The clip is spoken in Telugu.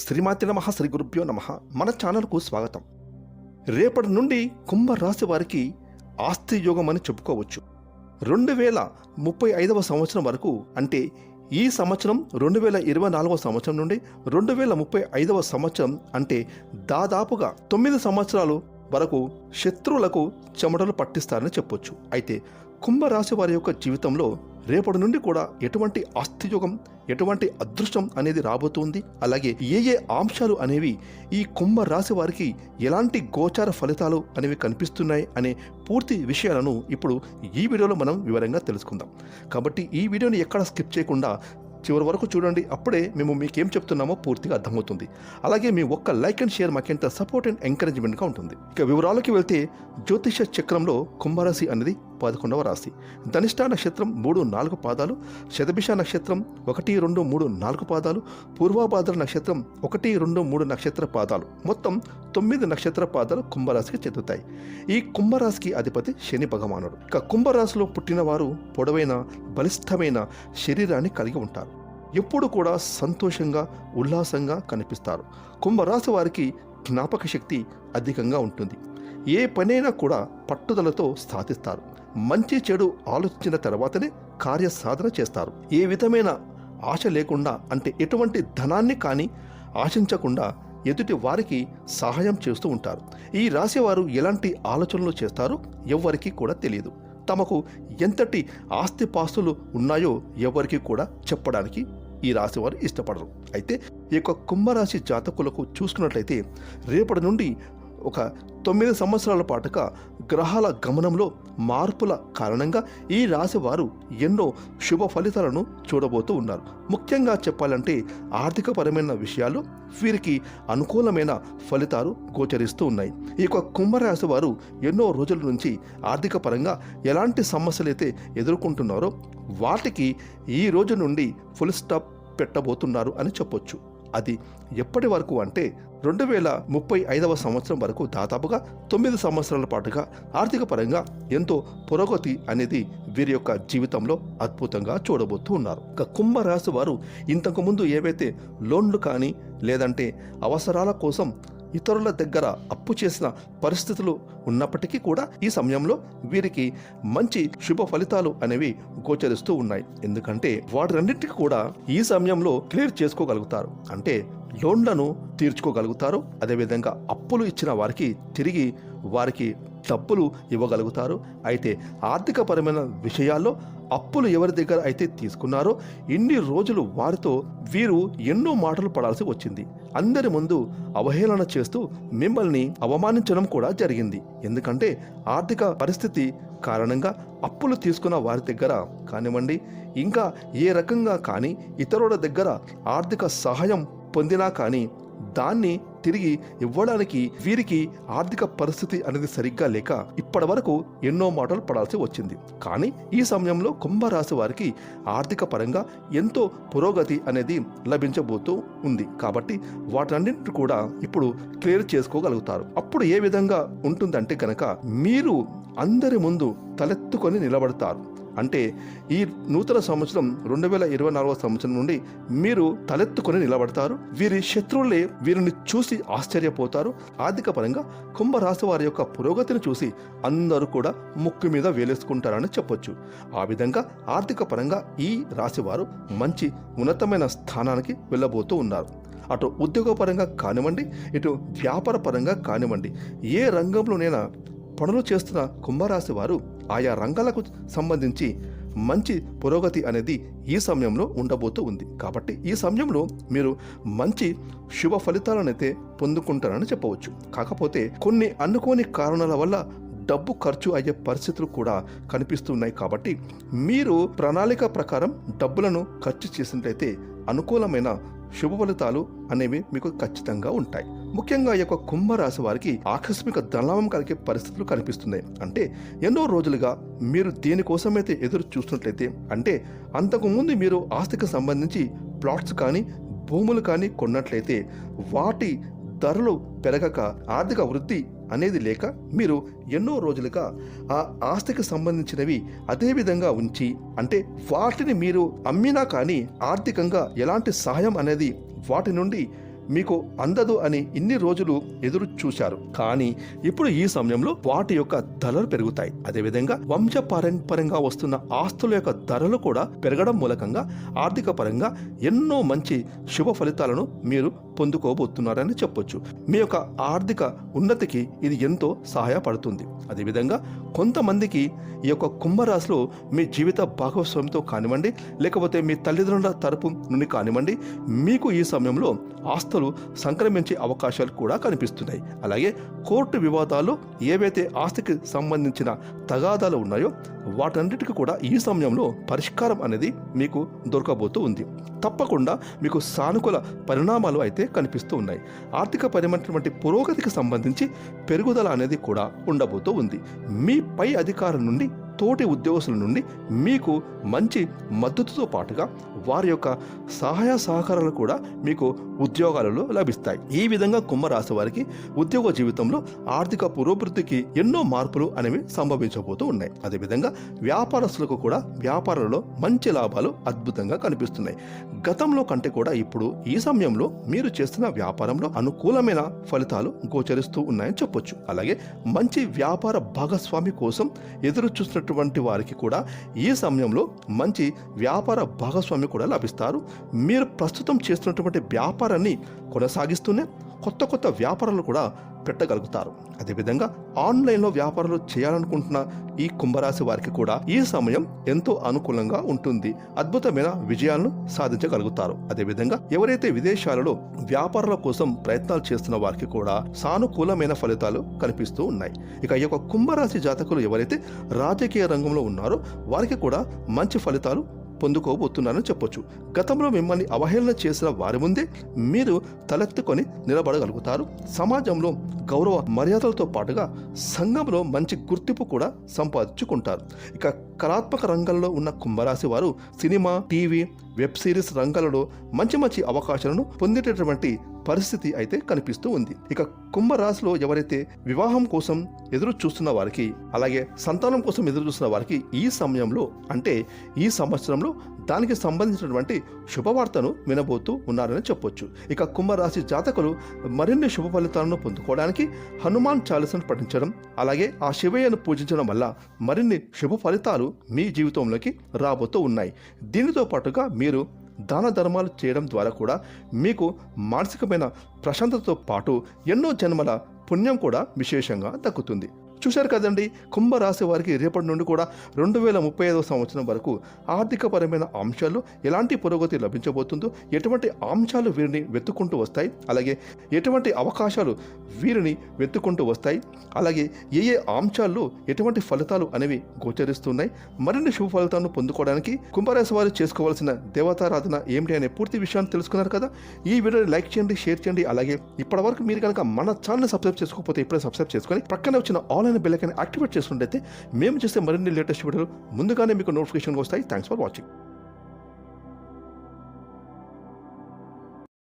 శ్రీమాతి నమ శ్రీ గురుభ్యో నమ. మన ఛానల్కు స్వాగతం. రేపటి నుండి కుంభరాశి వారికి ఆస్తి యోగం అని చెప్పుకోవచ్చు. రెండు వేల ముప్పై ఐదవ సంవత్సరం వరకు అంటే ఈ సంవత్సరం రెండు వేల ఇరవై నాలుగవ సంవత్సరం నుండి రెండు వేల ముప్పై ఐదవ సంవత్సరం అంటే దాదాపుగా తొమ్మిది సంవత్సరాలు వరకు శత్రువులకు చెమటలు పట్టిస్తారని చెప్పొచ్చు. అయితే కుంభరాశి వారి యొక్క జీవితంలో రేపటి నుండి కూడా ఎటువంటి ఆస్తియోగం ఎటువంటి అదృష్టం అనేది రాబోతుంది. అలాగే ఏ ఏ అంశాలు అనేవి ఈ కుంభ రాశి వారికి ఎలాంటి గోచార ఫలితాలు అనేవి కనిపిస్తున్నాయి అనే పూర్తి విషయాలను ఇప్పుడు ఈ వీడియోలో మనం వివరంగా తెలుసుకుందాం. కాబట్టి ఈ వీడియోని ఎక్కడ స్కిప్ చేయకుండా చివరి వరకు చూడండి. అప్పుడే మేము మీకేం చెప్తున్నామో పూర్తిగా అర్థమవుతుంది. అలాగే మీ ఒక్క లైక్ అండ్ షేర్ మాకెంత సపోర్ట్ అండ్ ఎంకరేజ్మెంట్గా ఉంటుంది. ఇక వివరాలకి వెళ్తే జ్యోతిష చక్రంలో కుంభరాశి అనేది పదకొండవ రాశి. ధనిష్ట నక్షత్రం మూడు నాలుగు పాదాలు శతభిష నక్షత్రం ఒకటి రెండు మూడు నాలుగు పాదాలు పూర్వాభాద్ర నక్షత్రం ఒకటి రెండు మూడు నక్షత్ర పాదాలు. మొత్తం తొమ్మిది నక్షత్ర పాదాలు కుంభరాశికి చెందుతాయి. ఈ కుంభరాశికి అధిపతి శని భగవానుడు. ఇక కుంభరాశిలో పుట్టిన వారు పొడవైన బలిష్టమైన శరీరాన్ని కలిగి ఉంటారు. ఎప్పుడు కూడా సంతోషంగా ఉల్లాసంగా కనిపిస్తారు. కుంభరాశి వారికి జ్ఞాపక శక్తి అధికంగా ఉంటుంది. ఏ పనైనా కూడా పట్టుదలతో సాధిస్తారు. మంచి చెడు ఆలోచించిన తర్వాతనే కార్యసాధన చేస్తారు. ఏ విధమైన ఆశ లేకుండా అంటే ఎటువంటి ధనాన్ని కానీ ఆశించకుండా ఎదుటి వారికి సహాయం చేస్తూ ఉంటారు. ఈ రాశివారు ఎలాంటి ఆలోచనలు చేస్తారో ఎవ్వరికీ కూడా తెలియదు. తమకు ఎంతటి ఆస్తిపాస్తులు ఉన్నాయో ఎవరికి కూడా చెప్పడానికి ఈ రాశి వారు ఇష్టపడరు. అయితే ఈ యొక్క కుంభరాశి జాతకులకు చూసుకున్నట్లయితే రేపటి నుండి ఒక తొమ్మిది సంవత్సరాల పాటుగా గ్రహాల గమనంలో మార్పుల కారణంగా ఈ రాశి వారు ఎన్నో శుభ ఫలితాలను చూడబోతూ ఉన్నారు. ముఖ్యంగా చెప్పాలంటే ఆర్థికపరమైన విషయాలు వీరికి అనుకూలమైన ఫలితాలు గోచరిస్తూ ఉన్నాయి. ఈ యొక్క కుంభరాశి వారు ఎన్నో రోజుల నుంచి ఆర్థిక పరంగా ఎలాంటి సమస్యలు అయితే ఎదుర్కొంటున్నారో వాటికి ఈ రోజు నుండి ఫుల్ స్టాప్ పెట్టబోతున్నారు అని చెప్పొచ్చు. అది ఎప్పటి వరకు అంటే రెండు వేల ముప్పై ఐదవ సంవత్సరం వరకు దాదాపుగా తొమ్మిది సంవత్సరాల పాటుగా ఆర్థిక పరంగా ఎంతో పురోగతి అనేది వీరి యొక్క జీవితంలో అద్భుతంగా చూడబోతూ ఉన్నారు. ఇక కుంభరాశి వారు ఇంతకుముందు ఏవైతే లోన్లు కానీ లేదంటే అవసరాల కోసం ఇతరుల దగ్గర అప్పు చేసిన పరిస్థితులు ఉన్నప్పటికీ కూడా ఈ సమయంలో వీరికి మంచి శుభ ఫలితాలు అనేవి గోచరిస్తూ ఉన్నాయి. ఎందుకంటే వాటినన్నిటికీ కూడా ఈ సమయంలో క్లియర్ చేసుకోగలుగుతారు. అంటే లోన్లను తీర్చుకోగలుగుతారు. అదేవిధంగా అప్పులు ఇచ్చిన వారికి తిరిగి వారికి డబ్బులు ఇవ్వగలుగుతారు. అయితే ఆర్థికపరమైన విషయాల్లో అప్పులు ఎవరి దగ్గర అయితే తీసుకున్నారో ఇన్ని రోజులు వారితో వీరు ఎన్నో మాటలు పడాల్సి వచ్చింది. అందరి ముందు అవహేళన చేస్తూ మిమ్మల్ని అవమానించడం కూడా జరిగింది. ఎందుకంటే ఆర్థిక పరిస్థితి కారణంగా అప్పులు తీసుకున్న వారి దగ్గర కానివ్వండి ఇంకా ఏ రకంగా కానీ ఇతరుల దగ్గర ఆర్థిక సహాయం పొందినా కానీ దాన్ని తిరిగి ఇవ్వడానికి వీరికి ఆర్థిక పరిస్థితి అనేది సరిగ్గా లేక ఇప్పటి వరకు ఎన్నో మాటలు పడాల్సి వచ్చింది. కానీ ఈ సమయంలో కుంభరాశి వారికి ఆర్థిక పరంగా ఎంతో పురోగతి అనేది లభించబోతూ ఉంది. కాబట్టి వాటన్నింటిని కూడా ఇప్పుడు క్లియర్ చేసుకోగలుగుతారు. అప్పుడు ఏ విధంగా ఉంటుందంటే కనుక మీరు అందరి ముందు తలెత్తుకొని నిలబడతారు. అంటే ఈ నూతన సంవత్సరం రెండు వేల ఇరవై నాలుగవ సంవత్సరం నుండి మీరు తలెత్తుకొని నిలబడతారు. వీరి శత్రువులే వీరిని చూసి ఆశ్చర్యపోతారు. ఆర్థిక పరంగా కుంభరాశి వారి యొక్క పురోగతిని చూసి అందరూ కూడా ముక్కు మీద వేలేసుకుంటారని చెప్పొచ్చు. ఆ విధంగా ఆర్థిక పరంగా ఈ రాశివారు మంచి ఉన్నతమైన స్థానానికి వెళ్ళబోతూ ఉన్నారు. అటు ఉద్యోగపరంగా కానివ్వండి ఇటు వ్యాపార పరంగా కానివ్వండి ఏ రంగంలోనైనా పనులు చేస్తున్న కుంభరాశి వారు ఆయా రంగాలకు సంబంధించి మంచి పురోగతి అనేది ఈ సమయంలో ఉండబోతూ ఉంది. కాబట్టి ఈ సమయంలో మీరు మంచి శుభ ఫలితాలనైతే పొందుకుంటారని చెప్పవచ్చు. కాకపోతే కొన్ని అనుకోని కారణాల వల్ల డబ్బు ఖర్చు అయ్యే పరిస్థితులు కూడా కనిపిస్తున్నాయి. కాబట్టి మీరు ప్రణాళిక ప్రకారం డబ్బులను ఖర్చు చేసినట్లయితే అనుకూలమైన శుభ ఫలితాలు అనేవి మీకు ఖచ్చితంగా ఉంటాయి. ముఖ్యంగా ఈ యొక్క కుంభరాశి వారికి ఆకస్మిక ధనలాభం కలిగే పరిస్థితులు కనిపిస్తున్నాయి. అంటే ఎన్నో రోజులుగా మీరు దేనికోసమైతే ఎదురు చూస్తున్నట్లయితే అంటే అంతకుముందు మీరు ఆస్తికి సంబంధించి ప్లాట్స్ కానీ భూములు కానీ కొన్నట్లయితే వాటి ధరలు పెరగక ఆర్థిక వృద్ధి అనేది లేక మీరు ఎన్నో రోజులుగా ఆ ఆస్తికి సంబంధించినవి అదే విధంగా ఉంచి అంటే వాటిని మీరు అమ్మినా కానీ ఆర్థికంగా ఎలాంటి సహాయం అనేది వాటి నుండి మీకు అందదు అని ఇన్ని రోజులు ఎదురు చూశారు. కానీ ఇప్పుడు ఈ సమయంలో వాటి యొక్క ధరలు పెరుగుతాయి. అదేవిధంగా వంశ పారంపర్యంగా వస్తున్న ఆస్తుల యొక్క ధరలు కూడా పెరగడం మూలకంగా ఆర్థిక పరంగా ఎన్నో మంచి శుభ ఫలితాలను మీరు పొందుకోబోతున్నారని చెప్పొచ్చు. మీ యొక్క ఆర్థిక ఉన్నతికి ఇది ఎంతో సహాయపడుతుంది. అదేవిధంగా కొంతమందికి ఈ యొక్క కుంభరాశిలో మీ జీవిత భాగస్వామితో కానివ్వండి లేకపోతే మీ తల్లిదండ్రుల తరపు నుండి కానివ్వండి మీకు ఈ సమయంలో ఆస్తులు సంక్రమించే అవకాశాలు కూడా కనిపిస్తున్నాయి. అలాగే కోర్టు వివాదాలు ఏవైతే ఆస్తికి సంబంధించిన తగాదాలు ఉన్నాయో వాటన్నిటికీ కూడా ఈ సమయంలో పరిష్కారం అనేది మీకు దొరకబోతూ ఉంది. తప్పకుండా మీకు సానుకూల పరిణామాలు అయితే కనిపిస్తూ ఉన్నాయి. ఆర్థిక పరమైనటువంటి పురోగతికి సంబంధించి పెరుగుదల అనేది కూడా ఉండబోతూ ఉంది. మీ పై అధికారం నుండి తోటి ఉద్యోగస్తుల నుండి మీకు మంచి మద్దతుతో పాటుగా వారి యొక్క సహాయ సహకారాలు కూడా మీకు ఉద్యోగాలలో లభిస్తాయి. ఈ విధంగా కుంభరాశి వారికి ఉద్యోగ జీవితంలో ఆర్థిక వృద్ధికి ఎన్నో మార్పులు అనేవి సంభవించబోతూ ఉన్నాయి. అదేవిధంగా వ్యాపారస్తులకు కూడా వ్యాపారంలో మంచి లాభాలు అద్భుతంగా కనిపిస్తున్నాయి. గతంలో కంటే కూడా ఇప్పుడు ఈ సమయంలో మీరు చేస్తున్న వ్యాపారంలో అనుకూలమైన ఫలితాలు గోచరిస్తూ ఉన్నాయని చెప్పొచ్చు. అలాగే మంచి వ్యాపార భాగస్వామి కోసం ఎదురు చూస్తున్నటువంటి వారికి కూడా ఈ సమయంలో మంచి వ్యాపార భాగస్వామి కూడా లభిస్తారు. మీరు ప్రస్తుతం చేస్తున్నటువంటి వ్యాపారాన్ని కొనసాగిస్తూనే కొత్త కొత్త వ్యాపారాలు కూడా పెట్టగలుగుతారు. అదేవిధంగా ఆన్లైన్లో వ్యాపారాలు చేయాలనుకుంటున్న ఈ కుంభరాశి వారికి కూడా ఈ సమయం ఎంతో అనుకూలంగా ఉంటుంది. అద్భుతమైన విజయాలను సాధించగలుగుతారు. అదేవిధంగా ఎవరైతే విదేశాలలో వ్యాపారాల కోసం ప్రయత్నాలు చేస్తున్న వారికి కూడా సానుకూలమైన ఫలితాలు కనిపిస్తూ ఉన్నాయి. ఇక ఈ యొక్క కుంభరాశి జాతకులు ఎవరైతే రాజకీయ రంగంలో ఉన్నారో వారికి కూడా మంచి ఫలితాలు పొందుకోబోతున్నారని చెప్పొచ్చు. గతంలో మిమ్మల్ని అవహేళన చేసిన వారి ముందే మీరు తలెత్తుకొని నిలబడగలుగుతారు. సమాజంలో గౌరవ మర్యాదలతో పాటుగా సంఘంలో మంచి గుర్తింపు కూడా సంపాదించుకుంటారు. ఇక కళాత్మక రంగంలో ఉన్న కుంభరాశి వారు సినిమా టీవీ వెబ్ సిరీస్ రంగాలలో మంచి మంచి అవకాశాలను పొందేటటువంటి పరిస్థితి అయితే కనిపిస్తూ ఉంది. ఇక కుంభరాశిలో ఎవరైతే వివాహం కోసం ఎదురు చూస్తున్న వారికి అలాగే సంతానం కోసం ఎదురు చూస్తున్న వారికి ఈ సమయంలో అంటే ఈ సంవత్సరంలో దానికి సంబంధించినటువంటి శుభవార్తను వినబోతూ ఉన్నారని చెప్పొచ్చు. ఇక కుంభరాశి జాతకులు మరిన్ని శుభ ఫలితాలను పొందుకోవడానికి హనుమాన్ చాలీసను పఠించడం అలాగే ఆ శివయ్యను పూజించడం వల్ల మరిన్ని శుభ ఫలితాలు మీ జీవితంలోకి రాబోతూ ఉన్నాయి. దీనితో పాటుగా మీరు దాన ధర్మాలు చేయడం ద్వారా కూడా మీకు మానసికమైన ప్రశాంతతతో పాటు ఎన్నో జన్మల పుణ్యం కూడా విశేషంగా దక్కుతుంది. చూశారు కదండి కుంభరాశి వారికి రేపటి నుండి కూడా రెండు వేల ముప్పై ఐదవ సంవత్సరం వరకు ఆర్థికపరమైన అంశాలు ఎలాంటి పురోగతి లభించబోతుందో ఎటువంటి అంశాలు వీరిని వెతుక్కుంటూ వస్తాయి అలాగే ఎటువంటి అవకాశాలు వీరిని వెతుక్కుంటూ వస్తాయి అలాగే ఏ ఏ అంశాల్లో ఎటువంటి ఫలితాలు అనేవి గోచరిస్తున్నాయి మరిన్ని శుభ ఫలితాలను పొందుకోవడానికి కుంభరాశి వారు చేసుకోవాల్సిన దేవతారాధన ఏమిటి అనే పూర్తి విషయాన్ని తెలుసుకున్నారు కదా? ఈ వీడియోని లైక్ చేయండి షేర్ చేయండి అలాగే ఇప్పటివరకు మీరు కనుక మన ఛానల్ సబ్స్క్రైబ్ చేసుకోకపోతే ఇప్పుడే సబ్స్క్రైబ్ చేసుకొని పక్కనే వచ్చిన ఆల్ అయిన బెల్ ఐకాన్ యాక్టివేట్ చేసుకుంటే మేము చేసే మరిన్ని లేటెస్ట్ వీడియోలు ముందుగానే మీకు నోటిఫికేషన్ వస్తాయి. Thanks for watching.